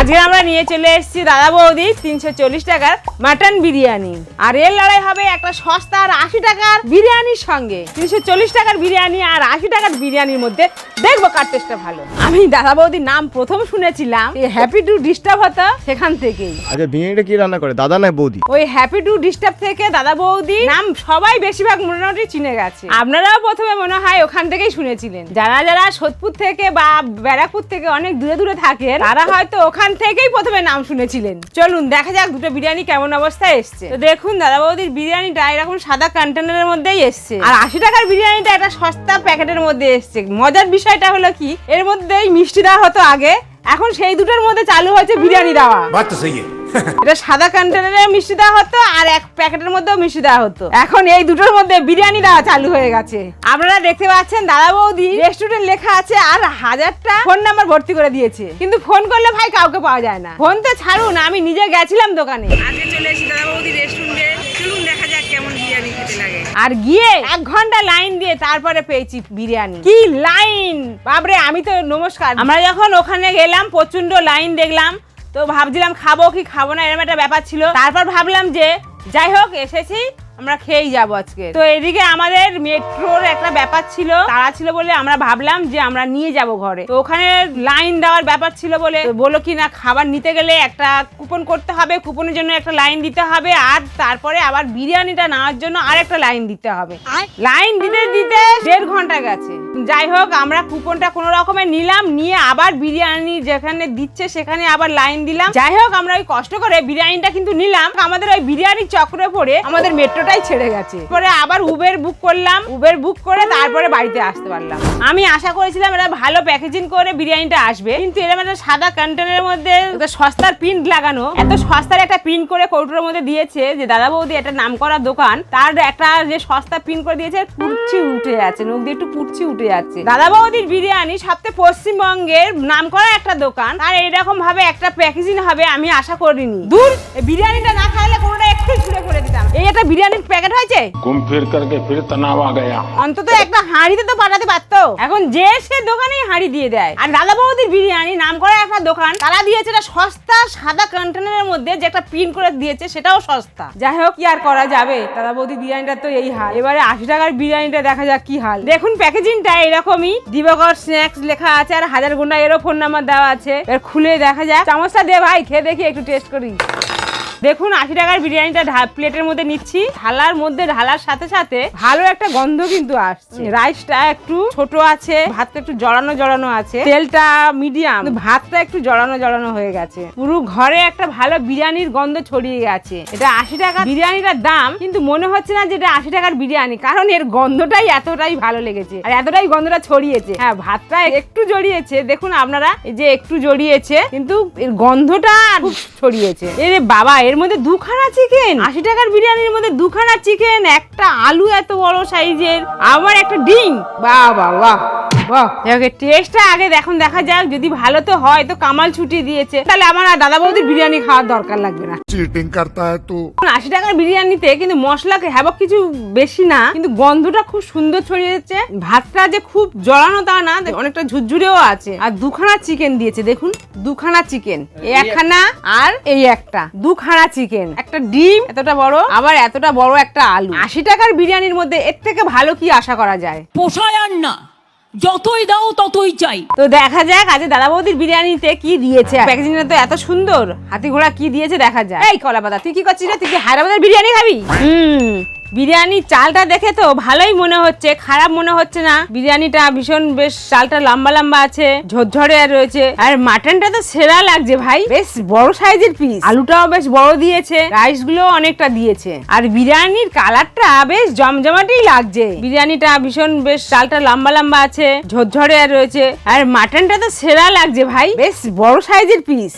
আজকে আমরা নিয়ে চলে এসেছি দাদা বৌদি তিনশো চল্লিশ টাকার মাটন বিরিয়ানি। আর এর লড়াই হবে একটা সস্তা আর আশি টাকার বিরিয়ানির সঙ্গে। তিনশো চল্লিশ টাকার বিরিয়ানি আর আশি টাকার বিরিয়ানির মধ্যে দেখব কার টেস্টটা ভালো। আমি দাদা বৌদির নাম প্রথম শুনেছিলাম এই হ্যাপি টু ডিস্টার্ব হতো সেখান থেকেই। আচ্ছা বিরিয়ানিটা কি রান্না করে দাদা না বৌদি? ওই হ্যাপি টু ডিস্টার্ব থেকে দাদা বৌদি নাম সবাই বেশিরভাগ মোটামুটি চিনে গেছে। আপনারাও প্রথমে মনে হয় ওখান থেকেই শুনেছিলেন। যারা যারা সোদপুর থেকে বা ব্যারাকপুর থেকে অনেক দূরে দূরে থাকেন তারা হয়তো ওখান থেকেই প্রথমে নাম শুনেছিলেন। চলুন, দেখা যাক দুটো বিরিয়ানি কেমন অবস্থায় এসছে। দেখুন দাদা বৌদির বিরিয়ানিটা এরকম সাদা কন্টেনারের মধ্যেই এসছে। আর আশি টাকার বিরিয়ানিটা একটা সস্তা প্যাকেটের মধ্যে এসছে। মজার বিষয়টা হলো কি, এর মধ্যেই মিষ্টি দেওয়া হতো আগে। এখন সেই দুটোর মধ্যে চালু হয়েছে বিরিয়ানি দেওয়া। বাচ্চা সেই এটা সাদা কন্টেনারে মিষ্টি দেওয়া হতো আর এক প্যাকেটের মধ্যেও মিষ্টি দেওয়া হতো। এখন এই দুটোর মধ্যে বিরিয়ানি দেওয়া চালু হয়ে গেছে। আপনারা দেখতে পাচ্ছেন দাদা বৌদি রেস্টুরেন্ট লেখা আছে আর হাজারটা ফোন নাম্বার ভর্তি করে দিয়েছে। কিন্তু ফোন করলে ভাই কাউকে পাওয়া যায় না। ফোন তো ছাড়ুন আমি নিজে গেছিলাম দোকানে। আগে চলে এসেছি দাদা বৌদি আর গিয়ে এক ঘণ্টা লাইন দিয়ে তারপরে পেয়েছি বিরিয়ানি। কি লাইন? বাবরে আমি তো নমস্কার। আমরা যখন ওখানে গেলাম প্রচণ্ড লাইন দেখলাম তো ভাবছিলাম খাব কি খাব না এরকম একটা ব্যাপার ছিল। তারপর ভাবলাম যে যাই হোক এসেছি। আমরা খেয়েই যাব আজকে। তো এদিকে আমাদের মেট্রোর একটা ব্যাপার ছিল তারা ছিল বলে আমরা ভাবলাম যে আমরা নিয়ে যাব ঘরে। তো ওখানে লাইন দেওয়ার ব্যাপার ছিল বলে তো বলল কি না খাবার নিতে গেলে একটা কুপন করতে হবে কুপনের জন্য একটা লাইন দিতে হবে আর তারপরে আবার বিরিয়ানিটা নেওয়ার জন্য আর একটা লাইন দিতে হবে। লাইন দিতে দিতে দেড় ঘণ্টা গেছে। যাই হোক আমরা কুপনটা কোনো রকমে নিলাম নিয়ে আবার বিরিয়ানি যেখানে দিচ্ছে সেখানে আবার লাইন দিলাম। যাই হোক আমরা ওই কষ্ট করে বিরিয়ানিটা কিন্তু নিলাম। আমাদের ওই বিরিয়ানি চক্রে পড়ে আমাদের মেট্রোটাই ছেড়ে গেছে। পরে আবার উবের বুক করলাম। উবের বুক করে তারপরে বাড়িতে আসতে পারলাম। আমি আশা করেছিলাম এটা ভালো প্যাকেজিং করে বিরিয়ানিটা আসবে। কিন্তু এরকম একটা সাদা কন্টেনারের মধ্যে সস্তার প্রিন্ট লাগানো, এত সস্তার একটা প্রিন্ট করে কৌটোর মধ্যে দিয়েছে যে, দাদা বৌদি একটা নাম করা দোকান। তার একটা যে সস্তা প্রিন্ট করে দিয়েছে পুরছি উঠে যাচ্ছে, নখ দিয়ে একটু পুরছি উঠে যাচ্ছে। দাদা বৌদির বিরিয়ানি সবথেকে পশ্চিমবঙ্গের নাম করা একটা দোকান। আর এইরকম ভাবে একটা প্যাকেজিং হবে আমি আশা করিনি। দূর বিরিয়ানিটা না খাইলে কোনোটা একটু ছুড়ে করে দিতাম। এই একটা প্লাস্টিক প্যাকেট হয়েছে? ঘুম ফির করকে ফির তনাব আ গয়া। অন্তত একটা হাঁড়িতে তো পাঠাতে পারতো। এখন যে সে দোকানেই হাঁড়ি দিয়ে দেয়। আর দাদা বৌদির বিরিয়ানি নাম করা একটা দোকান তারা দিয়েছে এটা সস্তা সাদা কন্টেনারের মধ্যে যে একটা প্রিন্ট করে দিয়েছে সেটাও সস্তা। যাই হোক কি আর করা যাবে? দাদা বৌদি বিরিয়ানিটা তো এই হাল। এবারে আশি টাকার বিরিয়ানিটা দেখা যাক কি হাল। দেখুন প্যাকেজিংটা এরকমই। দিবকর স্ন্যাক্স লেখা আছে আর হাজার গুন্ডা এরও ফোন নাম্বার দেওয়া আছে। এবার খুলে দেখা যাক। চামচটা দে ভাই খেয়ে দেখি একটু টেস্ট করি। দেখুন আশি টাকার বিরিয়ানিটা প্লেটের মধ্যে নিচ্ছি। ঢালার মধ্যে ঢালার সাথে সাথে ভালো একটা গন্ধ কিন্তু আসছে। রাইসটা একটু ছোট আছে ভাতটা একটু জড়ানো জড়ানো আছে। তেলটা মিডিয়াম ভাতটা একটু জড়ানো জড়ানো হয়ে গেছে। পুরো ঘরে একটা ভালো বিরিয়ানির গন্ধ ছড়িয়ে গেছে। এটা আশি টাকা বিরিয়ানিটার দাম কিন্তু মনে হচ্ছে না যে এটা আশি টাকার বিরিয়ানি কারণ এর গন্ধটাই এতটাই ভালো লেগেছে। আর এতটাই গন্ধটা ছড়িয়েছে। হ্যাঁ ভাতটা একটু জড়িয়েছে। দেখুন আপনারা এই যে একটু জড়িয়েছে কিন্তু এর গন্ধটা খুব ছড়িয়েছে। এরে বাবা এর মধ্যে দুখানা চিকেন আশি টাকার বিরিয়ানির মধ্যে দুখানা চিকেন একটা আলু এত বড় সাইজের আবার একটা ডিম। বাহ বাহ বাহ। টেস্টটা আগে দেখুন দেখা যাক যদি ভালো তো হয় তো কামাল ছুটি দিয়েছে। তাহলে আমার আর দাদা বৌদি বিরিয়ানি খাওয়ার দরকার লাগবে না। চিটিং করতে তো আশি টাকার বিরিয়ানিতে কিন্তু মশলা হ্যাবক কিছু বেশি না কিন্তু গন্ধটা খুব সুন্দর ছড়িয়ে যাচ্ছে ভাতটা যে খুব জড়ানো তা না অনেকটা ঝুরঝুরেও আছে। আর দুখানা চিকেন দিয়েছে দেখুন দুখানা চিকেন একখানা আর এই একটা দুখানা চিকেন একটা ডিম এতটা বড় আবার এতটা বড় একটা আলু। আশি টাকার বিরিয়ানির মধ্যে এর থেকে ভালো কি আশা করা যায়? পোষায় না। যতই দাও, ততই চাই। তো দেখা যাক আজ দাদা বৌদির বিরিয়ানিতে কি দিয়েছে। প্যাকেজিংটা তো এত সুন্দর। হাতি ঘোড়া কি দিয়েছে দেখা যায় এই কলাপাতা, তুই কি করছিস রে? তুই কি হায়দ্রাবাদের বিরিয়ানি খাবি? হুম। বিরিয়ানির চালটা দেখে তো ভালোই মনে হচ্ছে খারাপ মনে হচ্ছে না। বিরিয়ানিটা ভীষণ বেশ চালটা লম্বা লম্বা আছে ঝরঝরে আর রয়েছে। আর মাটনটা তো সেরা লাগছে ভাই বেশ বড় সাইজের পিস আলুটাও বেশ বড় দিয়েছে রাইসগুলো অনেকটা দিয়েছে। আর বিরিয়ানির কালারটা বেশ জমজমাটেই লাগছে। বিরিয়ানিটা ভীষণ বেশ চালটা লম্বা লম্বা আছে ঝরঝরে আর রয়েছে। আর মাটনটা তো সেরা লাগছে ভাই বেশ বড় সাইজের পিস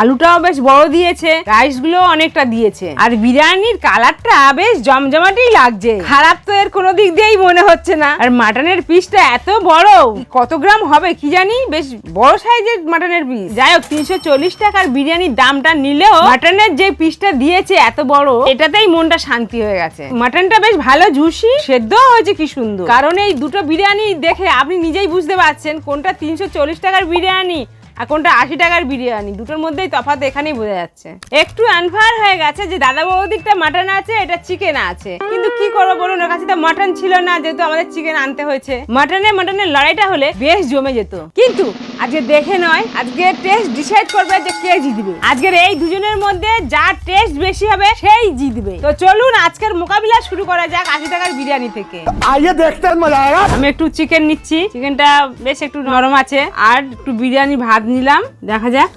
আলুটাও বেশ বড় দিয়েছে রাইসগুলো অনেকটা দিয়েছে। আর বিরিয়ানির কালারটা বেশ জমজমাটেই লাগছে। খারাপ তো এর কোনো দিক দিয়েই মনে হচ্ছে না। আর মাটনের পিসটা এত বড় কত গ্রাম হবে কি জানি? বেশ বড় সাইজের মাটনের পিস। যাই হোক তিনশো চল্লিশ টাকার বিরিয়ানির দামটা নিলেও মাটনের যে পিসটা দিয়েছে এত বড় এটাতেই মনটা শান্তি হয়ে গেছে। মাটনটা বেশ ভালো জুসি সেদ্ধ হয়েছে কি সুন্দর। কারণ এই দুটো বিরিয়ানি দেখে আপনি নিজেই বুঝতে পারছেন কোনটা তিনশো চল্লিশ টাকার বিরিয়ানি আর কোনটা আশি টাকার বিরিয়ানি দুটোর মধ্যেই তফাত এখানেই বোঝা যাচ্ছে। একটু আনফার হয়ে গেছে যে দাদা বৌদিকটা মাটন আছে এটা চিকেন আছে। কিন্তু কি করব বলুন ওর কাছে তো মাটন ছিল না যেহেতু আমাদের চিকেন আনতে হয়েছে। মাটনে মাটনের লড়াইটা হলে বেশ জমে যেত। কিন্তু আজকে দেখে নয় আজকে টেস্ট ডিসাইড করবে যে কে জিতবে। আজকের এই দুজনের মধ্যে যার টেস্ট বেশি হবে সেই জিতবে। তো চলুন আজকের মোকাবিলা শুরু করা যাক আশি টাকার বিরিয়ানি থেকে। আইয়ে দেখতে আমি একটু চিকেন নিচ্ছি। চিকেনটা বেশ একটু নরম আছে আর একটু বিরিয়ানি ভাত নিলাম, দেখা যাক।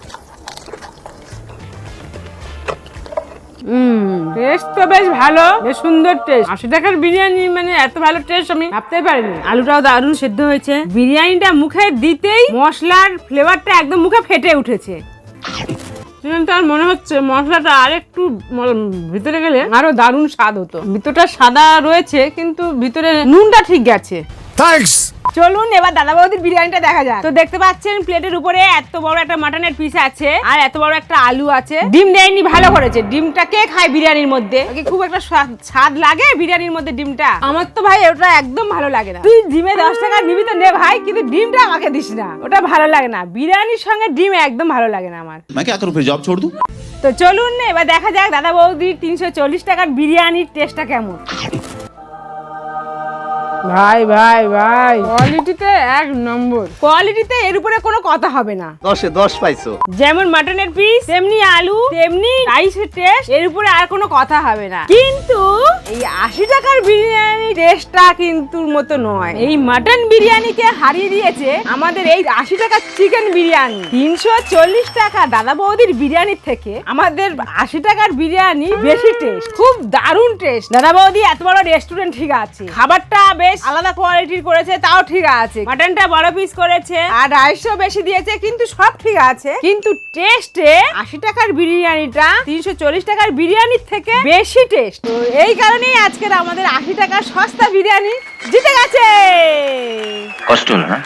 টেস্ট তো বেশ ভালো, বেশ সুন্দর টেস্ট আশি টাকার বিরিয়ানি মানে এত ভালো টেস্ট আমি ভাবতে পারিনি। আলুটাও দারুণ সেদ্ধ হয়েছে। বিরিয়ানিটা মুখে দিতেই মশলার ফ্লেভারটা একদম মুখে ফেটে উঠেছে। তার মনে হচ্ছে মশলাটা আর একটু ভিতরে গেলে আরও দারুণ স্বাদ হতো। ভিতরটা সাদা রয়েছে, কিন্তু ভিতরে নুনটা ঠিক গেছে। থ্যাংকস চলুন এবার দাদা বৌদির বিরিয়ানিটা দেখা যাক। তো দেখতে পাচ্ছেন প্লেটের উপরে এত বড় একটা মাটনের পিস আছে আর এত বড় একটা আলু আছে। ডিম দেয়নি ভালো করেছে। ডিমটা কে খায় বিরিয়ানির মধ্যে? খুব একটা স্বাদ লাগে বিরিয়ানির মধ্যে ডিমটা। আমার তো ভাই ওটা একদম ভালো লাগে না। তুই ডিমে দশ টাকা নিবি তো নে ভাই কিন্তু ডিমটা আমাকে দিস না। ওটা ভালো লাগে না। বিরিয়ানির সঙ্গে ডিম একদম ভালো লাগে না আমার। জব ছোড় দু। তো চলুন এবার দেখা যাক দাদা বৌদি তিনশো চল্লিশ টাকার বিরিয়ানির টেস্টটা কেমন। ভাই ভাই ভাই। কোয়ালিটিতে এক নম্বর। কোয়ালিটিতে এর উপরে কোনো কথা হবে না। দশে দশ পাইছো। যেমন মাটনের পিস তেমনি আলু তেমনি রাইসের টেস্ট এর উপরে আর কোনো কথা হবে না। কিন্তু এই আশি টাকার বিরিয়ানি টেস্টটা কিন্তু মতো নয়। এই মাটন বিরিয়ানিকে হারিয়ে দিয়েছে আমাদের এই আশি টাকার চিকেন বিরিয়ানি। তিনশো চল্লিশ টাকা দাদা বৌদির বিরিয়ানির থেকে আমাদের আশি টাকার বিরিয়ানি বেশি টেস্ট খুব দারুণ টেস্ট দাদা বৌদি এত বড় রেস্টুরেন্ট ঠিক আছে। খাবারটা বেশ আলাদা কোয়ালিটির করেছে তাও ঠিক আছে। মাটনটা বড় পিস করেছে। আর রাইসও বেশি দিয়েছে কিন্তু সব ঠিক আছে। কিন্তু টেস্টে আশি টাকার বিরিয়ানিটা তিনশো চল্লিশ টাকার বিরিয়ানির থেকে বেশি টেস্ট তো এই কারণেই আজকের আমাদের আশি টাকার সস্তা বিরিয়ানি জিতে গেছে। কষ্ট হলো না।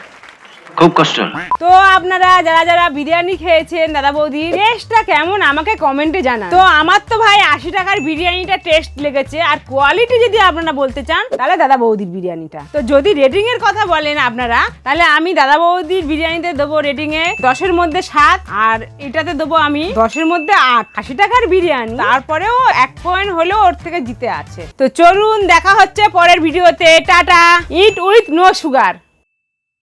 খুব কষ্ট তো আপনারা যারা যারা বিরিয়ানি খেয়েছেন, দাদা বৌদি, টেস্টটা কেমন আমাকে কমেন্টে জানান। তো আমার তো ভাই আশি টাকার বিরিয়ানিটা টেস্ট লেগেছে, আর কোয়ালিটি যদি আপনারা বলতে চান, তাহলে দাদা বৌদির বিরিয়ানিটা। তো যদি রেটিং এর কথা বলেন আপনারা, তাহলে আমি দাদা বৌদির বিরিয়ানিতে দেবো রেটিং এ দশের মধ্যে সাত, আর এটাতে দেবো আমি দশের মধ্যে আট। আশি টাকার বিরিয়ানি, তারপরেও এক পয়েন্ট হলেও ওর থেকে জিতে আছে। তো চলুন, দেখা হচ্ছে পরের ভিডিওতে। Tata eat with no sugar